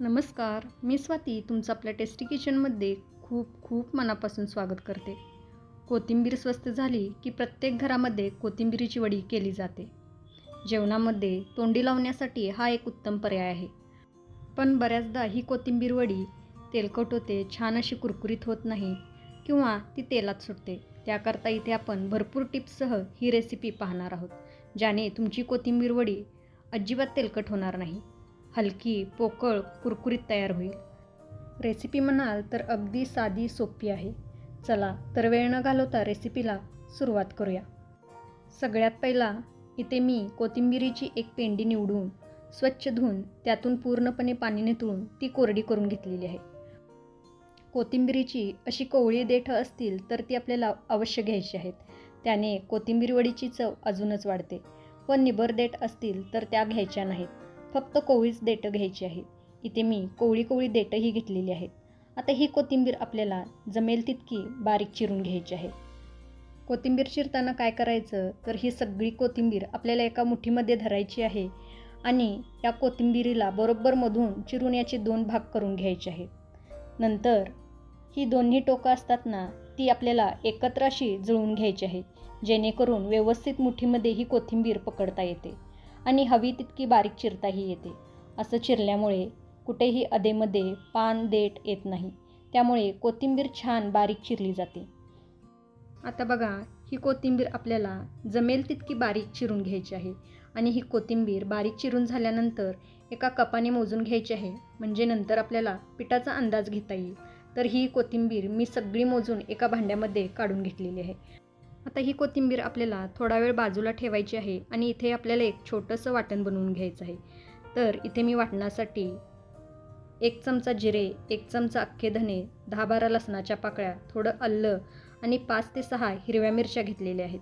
नमस्कार मी स्वाती तुमचं आपल्या टेस्टी किचनमध्ये खूप खूप मनापासून स्वागत करते. कोथिंबीर स्वस्त झाली की प्रत्येक घरामध्ये कोथिंबीरीची वडी केली जाते. जेवणामध्ये तोंडी लावण्यासाठी हा एक उत्तम पर्याय आहे. पण बऱ्याचदा ही कोथिंबीर वडी तेलकट होते छान अशी कुरकुरीत होत नाही किंवा ती तेलात सुटते. त्याकरता इथे आपण भरपूर टिप्ससह ही रेसिपी पाहणार आहोत ज्याने तुमची कोथिंबीर वडी अजिबात तेलकट होणार नाही. हलकी पोकळ कुरकुरीत तयार होईल. रेसिपी म्हणाल तर अगदी साधी सोपी आहे. चला तर वेळ न घालवता रेसिपीला सुरुवात करूया. सगळ्यात पहिला इथे मी कोथिंबिरीची एक पेंडी निवडून स्वच्छ धुवून त्यातून पूर्णपणे पाणी नितळून ती कोरडी करून घेतलेली आहे. कोथिंबिरीची अशी कोवळी देठ असतील तर ती आपल्याला अवश्य घ्यायची आहेत. त्याने कोथिंबीर वडीची चव अजूनच वाढते. पण निबर देठ असतील तर त्या घ्यायच्या नाहीत. फक्त कोवळीच देठं घ्यायची आहे इथे मी कोवळी कोवळी देठंही घेतलेली आहेत. आता ही कोथिंबीर आपल्याला जमेल तितकी बारीक चिरून घ्यायची आहे. कोथिंबीर चिरताना काय करायचं? तर ही सगळी कोथिंबीर आपल्याला एका मुठीमध्ये धरायची आहे आणि या कोथिंबीरीला बरोबर मधून चिरून याचे दोन भाग करून घ्यायचे आहेत. नंतर ही दोन्ही टोकं असतात ना ती आपल्याला एकत्र अशी जुळवून घ्यायची आहेत जेणेकरून व्यवस्थित मुठीमध्ये ही कोथिंबीर पकडता येते. आणि हवी तितकी बारीक चिरताही येते. असं चिरल्यामुळे कुठेही अधेमध्ये पान देठ येत नाही. त्यामुळे कोथिंबीर छान बारीक चिरली जाते. आता बघा ही कोथिंबीर आपल्याला जमेल तितकी बारीक चिरून घ्यायची आहे. आणि ही कोथिंबीर बारीक चिरून झाल्यानंतर एका कपाने मोजून घ्यायची आहे. म्हणजे नंतर आपल्याला पिठाचा अंदाज घेता येईल. तर ही कोथिंबीर मी सगळी मोजून एका भांड्यामध्ये काढून घेतलेली आहे. आता ही कोथिंबीर आपल्याला थोडा वेळ बाजूला ठेवायची आहे आणि इथे आपल्याला एक छोटंसं वाटण बनवून घ्यायचं आहे. तर इथे मी वाटणासाठी एक चमचा जिरे एक चमचा अख्खे धने दहा बारा लसणाच्या पाकळ्या थोडं अल्ल आणि पाच ते सहा हिरव्या मिरच्या घेतलेल्या आहेत.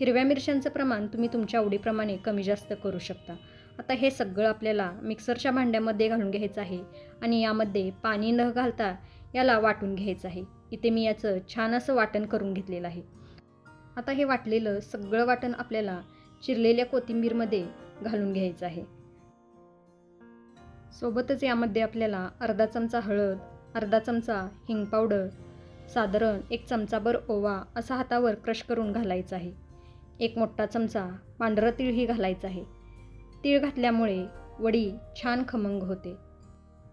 हिरव्या मिरच्यांचं प्रमाण तुम्ही तुमच्या आवडीप्रमाणे कमी जास्त करू शकता. आता हे सगळं आपल्याला मिक्सरच्या भांड्यामध्ये घालून घ्यायचं आहे आणि यामध्ये पाणी न घालता याला वाटून घ्यायचं आहे. इथे मी याचं छान असं वाटण करून घेतलेलं आहे. आता हे वाटलेलं सगळं वाटण आपल्याला चिरलेल्या कोथिंबीरमध्ये घालून घ्यायचं आहे. सोबतच यामध्ये आपल्याला अर्धा चमचा हळद अर्धा चमचा हिंग पावडर साधारण एक चमचाभर ओवा असा हातावर क्रश करून घालायचा आहे. एक मोठा चमचा पांढरं तीळही घालायचं आहे. तीळ घातल्यामुळे वडी छान खमंग होते.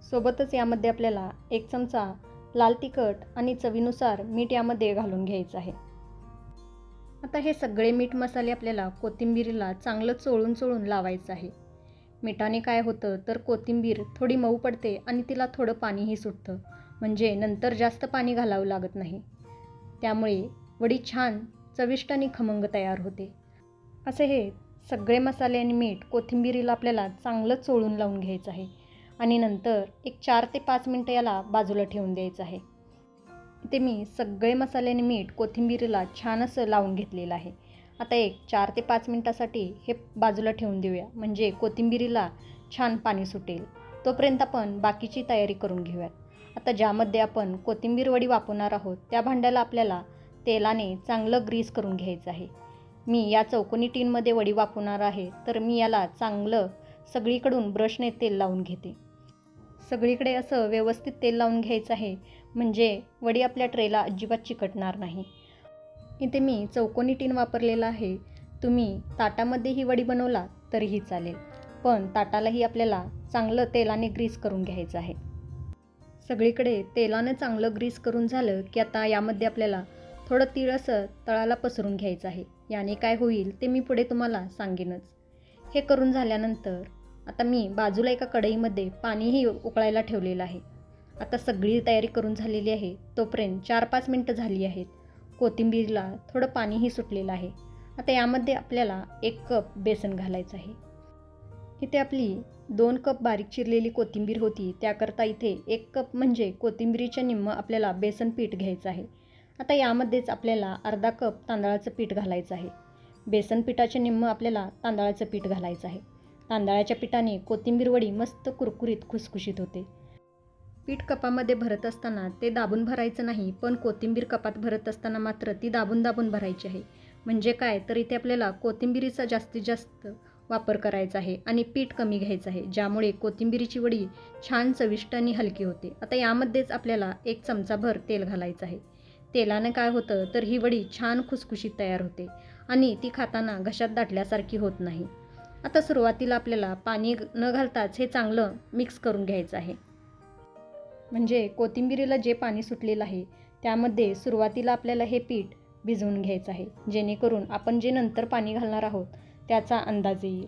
सोबतच यामध्ये आपल्याला एक चमचा लाल तिखट आणि चवीनुसार मीठ यामध्ये घालून घ्यायचं आहे. आता हे सगळे मीठ मसाले आपल्याला कोथिंबीरीला चांगलं चोळून चोळून लावायचं आहे. मिठाने काय होतं तर कोथिंबीर थोडी मऊ पडते आणि तिला थोडं पाणीही सुटतं. म्हणजे नंतर जास्त पाणी घालावं लागत नाही. त्यामुळे वडी छान चविष्ट आणि खमंग तयार होते. असे हे सगळे मसाले आणि मीठ कोथिंबीरीला आपल्याला चांगलं चोळून लावून घ्यायचं आहे. आणि नंतर एक चार ते पाच मिनटं याला बाजूला ठेवून द्यायचं आहे. ते मी सगळे मसाले आणि मीठ कोथिंबीरीला छान असं लावून घेतलेलं आहे. आता एक चार ते पाच मिनटासाठी हे बाजूला ठेवून देऊया. म्हणजे कोथिंबीरीला छान पाणी सुटेल. तोपर्यंत आपण बाकीची तयारी करून घेऊयात. आता ज्यामध्ये आपण कोथिंबीर वडी वापरणार आहोत त्या भांड्याला आपल्याला तेलाने चांगलं ग्रीस करून घ्यायचं आहे. मी या चौकोनी टीनमध्ये वडी वापरणार आहे तर मी याला चांगलं सगळीकडून ब्रशने तेल लावून घेते. सगळीकडे असं व्यवस्थित तेल लावून घ्यायचं आहे. म्हणजे वडी आपल्या ट्रेला अजिबात चिकटणार नाही. इथे मी चौकोनी टीन वापरलेला आहे. तुम्ही ताटामध्ये ही वडी बनवला तरीही चालेल. पण ताटालाही आपल्याला चांगलं तेलाने ग्रीस करून घ्यायचं आहे. सगळीकडे तेलानं चांगलं ग्रीस करून झालं की आता यामध्ये आपल्याला थोडं तीळ असं तळाला पसरून घ्यायचं आहे. याने काय होईल ते मी पुढे तुम्हाला सांगेनच. हे करून झाल्यानंतर आता मी बाजूला एका कढईमध्ये पाणीही उकळायला ठेवलेलं आहे. आता सगळी तयारी करून झालेली आहे. तोपर्यंत चार पाच मिनटं झाली आहेत. कोथिंबीरला थोडं पाणीही सुटलेलं आहे. आता यामध्ये आपल्याला एक कप बेसन घालायचं आहे. इथे आपली दोन कप बारीक चिरलेली कोथिंबीर होती. त्याकरता इथे एक कप म्हणजे कोथिंबीरीच्या निम्म आपल्याला बेसन पीठ घ्यायचं आहे. आता यामध्येच आपल्याला अर्धा कप तांदळाचं पीठ घालायचं आहे. बेसन पिठाचे निम्म आपल्याला तांदळाचं पीठ घालायचं आहे. तांदळाच्या पिठाने कोथिंबीर वडी मस्त कुरकुरीत खुसखुशीत होते. पीठ कपामध्ये भरत असताना ते दाबून भरायचं नाही पण कोथिंबीर कपात भरत असताना मात्र ती दाबून दाबून भरायची आहे. म्हणजे काय? तर इथे आपल्याला कोथिंबीरीचा जास्तीत जास्त वापर करायचा आहे आणि पीठ कमी घ्यायचं आहे ज्यामुळे कोथिंबिरीची वडी छान चविष्ट आणि हलकी होते. आता यामध्येच आपल्याला एक चमचाभर तेल घालायचं आहे. तेलानं काय होतं? तर ही वडी छान खुसखुशीत तयार होते आणि ती खाताना घशात दाटल्यासारखी होत नाही. आता सुरुवातीला आपल्याला पाणी न घालताच हे चांगलं मिक्स करून घ्यायचं आहे. म्हणजे कोथिंबिरीला जे पाणी सुटलेलं आहे त्यामध्ये सुरुवातीला आपल्याला हे पीठ भिजवून घ्यायचं आहे. जेणेकरून आपण जे नंतर पाणी घालणार आहोत त्याचा अंदाज येईल.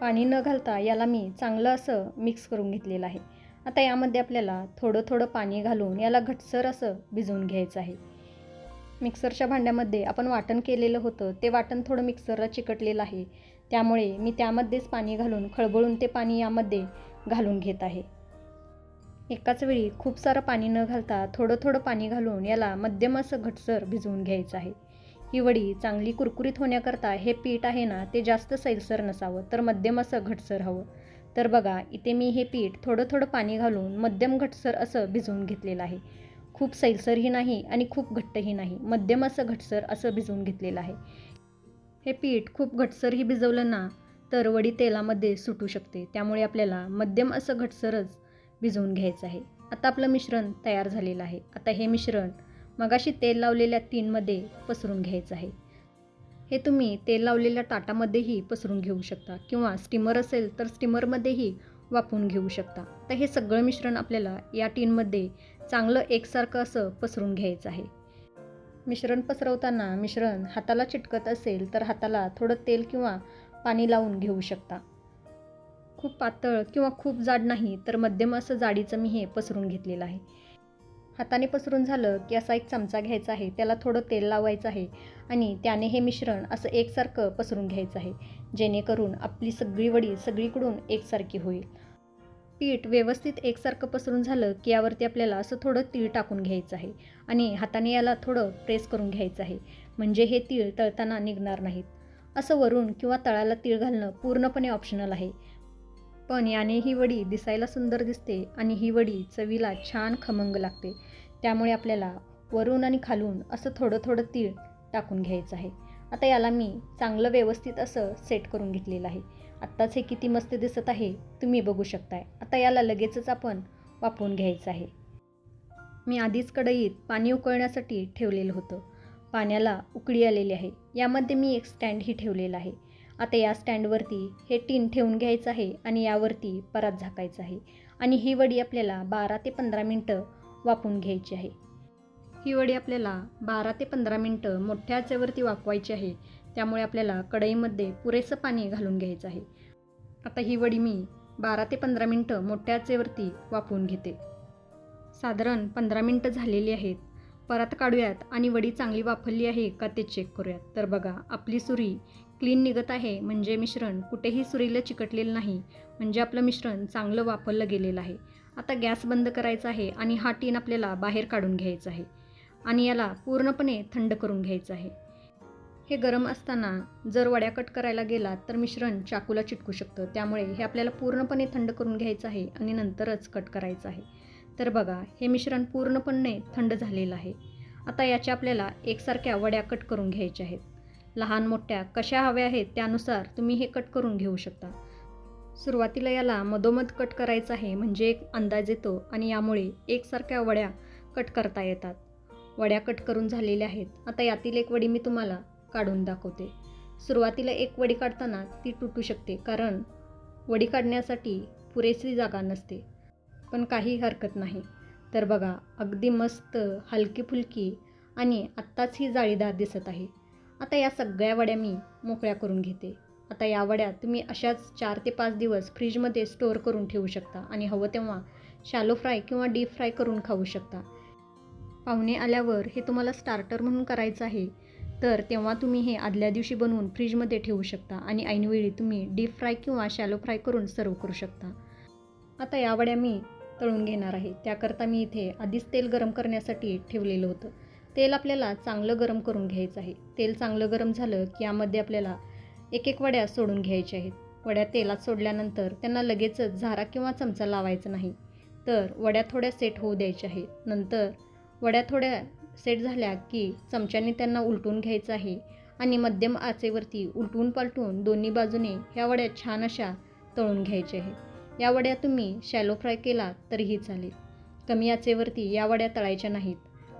पाणी न घालता याला मी चांगलं असं मिक्स करून घेतलेलं आहे. आता यामध्ये आपल्याला थोडं थोडं पाणी घालून याला घटसर असं भिजवून घ्यायचं आहे. मिक्सरच्या भांड्यामध्ये आपण वाटण केलेलं होतं ते वाटण थोडं मिक्सरला चिकटलेलं आहे. त्यामुळे मी त्यामध्येच पाणी घालून खळबळून ते पाणी यामध्ये घालून घेत आहे. एकाच वेळी खूप सारं पाणी न घालता थोडं थोडं पाणी घालून याला मध्यम असं घटसर भिजवून घ्यायचं आहे. ही वडी चांगली कुरकुरीत होण्याकरता हे पीठ आहे ना ते जास्त सैलसर नसावं तर मध्यम असं घटसर हवं. तर बघा इथे मी हे पीठ थोडं थोडं पाणी घालून मध्यम घटसर असं भिजवून घेतलेलं आहे. खूप सैलसरही नाही आणि खूप घट्टही नाही मध्यम असं घटसर असं भिजवून घेतलेलं आहे. हे पीठ खूप घटसरही भिजवलं ना तर वडी तेलामध्ये सुटू शकते. त्यामुळे आपल्याला मध्यम असं घटसरच भिजवून घ्यायचं आहे. आता आपलं मिश्रण तयार झालेलं आहे. आता हे मिश्रण मगाशी तेल लावलेल्या तीनमध्ये पसरून घ्यायचं आहे. हे तुम्ही तेल लावलेल्या ताटामध्येही पसरून घेऊ शकता किंवा स्टीमर असेल तर स्टीमरमध्येही वापरून घेऊ शकता. तर हे सगळं मिश्रण आपल्याला या टीनमध्ये चांगलं एकसारखं असं पसरून घ्यायचं आहे. मिश्रण पसरवताना मिश्रण हाताला चिटकत असेल तर हाताला थोडं तेल किंवा पाणी लावून घेऊ शकता. खूप पातळ किंवा खूप जाड नाही तर मध्यम असं जाडीचं मी हे पसरून घेतलेलं आहे. हाताने पसरून झालं की असा एक चमचा घ्यायचा आहे त्याला थोडं तेल लावायचं आहे आणि त्याने हे मिश्रण असं एकसारखं पसरून घ्यायचं आहे जेणेकरून आपली सगळी वडी सगळीकडून एकसारखी होईल. पीठ व्यवस्थित एकसारखं पसरून झालं की यावरती आपल्याला असं थोडं तीळ टाकून घ्यायचं आहे आणि हाताने याला थोडं प्रेस करून घ्यायचं आहे म्हणजे हे तीळ तळताना निघणार नाहीत. असं वरून किंवा तळाला तीळ घालणं पूर्णपणे ऑप्शनल आहे. पण याने ही वडी दिसायला सुंदर दिसते आणि ही वडी चवीला छान खमंग लागते. त्यामुळे आपल्याला वरून आणि खालून असं थोडं थोडं तीळ टाकून घ्यायचं आहे. आता याला मी चांगलं व्यवस्थित असं सेट करून घेतलेलं आहे. आत्ताच हे किती मस्त दिसत आहे तुम्ही बघू शकताय. आता याला लगेचच आपण वापरून घ्यायचं आहे. मी आधीच कढईत पाणी उकळण्यासाठी ठेवलेलं होतं. पाण्याला उकळी आलेली आहे. यामध्ये मी एक स्टँडही ठेवलेला आहे. आता या स्टँडवरती हे टीन ठेवून घ्यायचं आहे आणि यावरती परात झाकायचं आहे. आणि ही वडी आपल्याला बारा ते पंधरा मिनटं वापून घ्यायची आहे. ही वडी आपल्याला बारा ते पंधरा मिनटं मोठ्या आचेवरती वाफवायची आहे. त्यामुळे आपल्याला कढईमध्ये पुरेसं पाणी घालून घ्यायचं आहे. आता ही वडी मी बारा ते पंधरा मिनटं मोठ्या आचेवरती वाफवून घेते. साधारण पंधरा मिनटं झालेली आहेत. परत काढूयात आणि वडी चांगली वापरली आहे का ते चेक करूयात. तर बघा आपली सुरी क्लीन निघत आहे म्हणजे मिश्रण कुठेही सुरीला चिकटलेलं नाही म्हणजे आपलं मिश्रण चांगलं वापरलं गेलेलं आहे. आता गॅस बंद करायचा आहे आणि हा टीन आपल्याला बाहेर काढून घ्यायचा आहे आणि याला पूर्णपणे थंड करून घ्यायचं आहे. हे गरम असताना जर वड्या कट करायला गेलात तर मिश्रण चाकूला चिटकू शकतं. त्यामुळे हे आपल्याला पूर्णपणे थंड करून घ्यायचं आहे आणि नंतरच कट करायचं आहे. तर बघा हे मिश्रण पूर्णपणे थंड झालेलं आहे. आता याच्या आपल्याला एकसारख्या वड्या कट करून घ्यायच्या आहेत. लहान मोठ्या कशा हव्या आहेत त्यानुसार तुम्ही हे कट करून घेऊ शकता. सुरुवातीला याला मधोमध कट करायचं आहे म्हणजे एक अंदाज येतो आणि यामुळे एकसारख्या वड्या कट करता येतात. वड्या कट करून झालेल्या आहेत. आता यातील एक वडी मी तुम्हाला काढून दाखवते. सुरुवातीला एक वडी काढताना ती तुटू शकते कारण वडी काढण्यासाठी पुरेशी जागा नसते. पण काही हरकत नाही. तर बघा अगदी मस्त हलकी फुलकी आणि आत्ताच ही जाळीदार दिसत आहे. आता या सगळ्या वड्या मी मोकळ्या करून घेते. आता या वड्या तुम्ही अशाच चार ते पाच दिवस फ्रीजमध्ये स्टोअर करून ठेवू शकता आणि हवं तेव्हा शॅलो फ्राय किंवा डीप फ्राय करून खाऊ शकता. पाहुणे आल्यावर हे तुम्हाला स्टार्टर म्हणून करायचं आहे. तर तेव्हा तुम्ही हे आदल्या दिवशी बनवून फ्रीजमध्ये ठेवू शकता आणि ऐनवेळी तुम्ही डीप फ्राय किंवा शॅलो फ्राय करून सर्व करू शकता. आता या वड्या मी तळून घेणार आहे. त्याकरता मी इथे आधीच तेल गरम करण्यासाठी ठेवलेलं होतं. तेल आपल्याला चांगलं गरम करून घ्यायचं आहे. तेल चांगलं गरम झालं की यामध्ये आपल्याला एक एक वड्या सोडून घ्यायच्या आहेत. वड्या तेलात सोडल्यानंतर त्यांना लगेचच झारा किंवा चमचा लावायचा नाही. तर वड्या थोड्या सेट होऊ द्यायच्या आहेत. नंतर वड्या थोड्या सेट झाल्या की चमच्याने त्यांना उलटून घ्यायचं आहे आणि मध्यम आचेवरती उलटून पालटून दोन्ही बाजूने ह्या वड्या छान अशा तळून घ्यायच्या आहेत. या वड्या तुम्ही शॅलो फ्राय केला तरीही चालेल. कमी आचेवरती या वड्या तळायच्या नाहीत.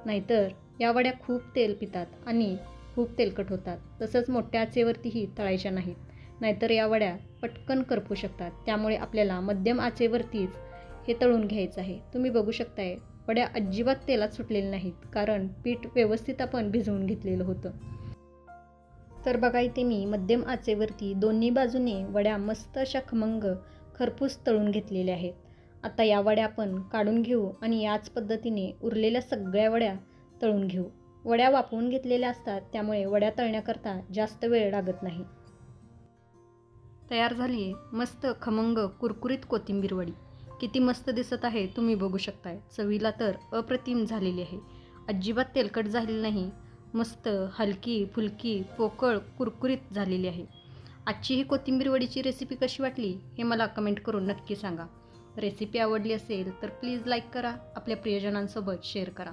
नाहीतर या वड्या खूप तेल पितात आणि खूप तेलकट होतात. तसंच मोठ्या आचेवरतीही तळायच्या नाहीत. नाहीतर या वड्या पटकन करपू शकतात. त्यामुळे आपल्याला मध्यम आचेवरतीच हे तळून घ्यायचं आहे. तुम्ही बघू शकताय वड्या अजिबात तेलात सुटलेल्या नाहीत कारण पीठ व्यवस्थित आपण भिजवून घेतलेलं होतं. तर बघा इथे मी मध्यम आचेवरती दोन्ही बाजूने वड्या मस्त अशा खमंग खरपूस तळून घेतलेल्या आहेत. आता या वड्या आपण काढून घेऊ आणि याच पद्धतीने उरलेल्या सगळ्या वड्या तळून घेऊ. वड्या वापरून घेतलेल्या असतात त्यामुळे वड्या तळण्याकरता जास्त वेळ लागत नाही. तयार झाली आहे मस्त खमंग कुरकुरीत कोथिंबीर वडी. किती मस्त दिसत आहे तुम्ही बघू शकताय. चवीला तर अप्रतिम झालेली आहे. अजिबात तेलकट झालेली नाही. मस्त हलकी फुलकी पोकळ कुरकुरीत झालेली आहे. आजची ही कोथिंबीर वडीची रेसिपी कशी वाटली हे मला कमेंट करून नक्की सांगा. रेसिपी आवडली असेल तर प्लीज लाईक करा. आपल्या प्रियजनांसोबत शेअर करा.